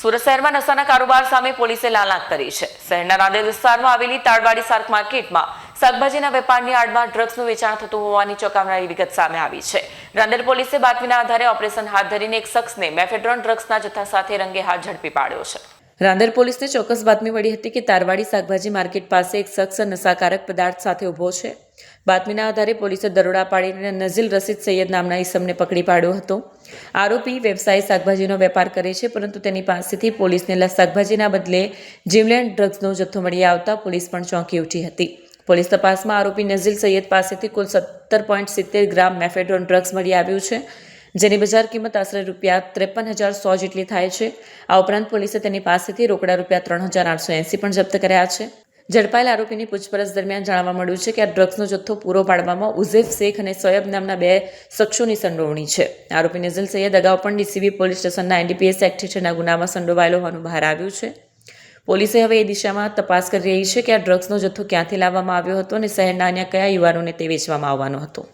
સુરત શહેરમાં નશાના કારોબાર સામે પોલીસે લાલાંક કરી છે. શહેરના રાંદેર વિસ્તારમાં આવેલી તાળવાડી શાક માર્કેટમાં શાકભાજીના વેપારની આડમાં ડ્રગ્સનું વેચાણ થતું હોવાની ચોંકાવનારી વિગત સામે આવી છે. રાંદેર પોલીસે બાતમીના આધારે ઓપરેશન હાથ ધરીને એક શખ્સને મેફેડ્રોન ડ્રગ્સના જથ્થા સાથે રંગે હાથ ઝડપી પાડ્યો છે. રાંદેર પોલીસને ચોક્કસ બાતમી મળી હતી કે તારવાડી શાકભાજી માર્કેટ પાસે એક શખ્સ નશાકારક પદાર્થ સાથે ઊભો છે. બાતમીના આધારે પોલીસે દરોડા પાડીને નઝીલ રસીદ સૈયદ નામના ઈસમને પકડી પાડ્યો હતો. આરોપી વ્યવસાય શાકભાજીનો વેપાર કરે છે, પરંતુ તેની પાસેથી પોલીસને શાકભાજીના બદલે જીમલેન્ડ ડ્રગ્સનો જથ્થો મળી આવતા પોલીસ પણ ચોંકી ઉઠી હતી. પોલીસ તપાસમાં આરોપી નઝીલ સૈયદ પાસેથી કુલ સત્તર પોઈન્ટ સિત્તેર ગ્રામ મેફેડ્રોન ડ્રગ્સ મળી આવ્યું છે, જેની બજાર કિંમત આશરે રૂપિયા ત્રેપન હજાર સો જેટલી થાય છે. આ ઉપરાંત પોલીસે તેની પાસેથી રોકડા રૂપિયા ત્રણ હજાર આઠસો એંસી પણ જપ્ત કર્યા છે. ઝડપાયેલ આરોપીની પૂછપરછ દરમિયાન જાણવા મળ્યું છે કે આ ડ્રગ્સનો જથ્થો પૂરો પાડવામાં ઉઝેફ શેખ અને સોયબ નામના બે શખ્સોની સંડોવણી છે. આરોપી નઝલ સૈયદ અગાઉ પણ ડીસીબી પોલીસ સ્ટેશનના એનડીપીએસ એક્ટ હેઠળના ગુનામાં સંડોવાયેલો હોવાનું બહાર આવ્યું છે. પોલીસે હવે એ દિશામાં તપાસ કરી રહી છે કે આ ડ્રગ્સનો જથ્થો ક્યાંથી લાવવામાં આવ્યો હતો અને શહેરના અન્ય કયા યુવાનોને તે વેચવામાં આવવાનો હતો.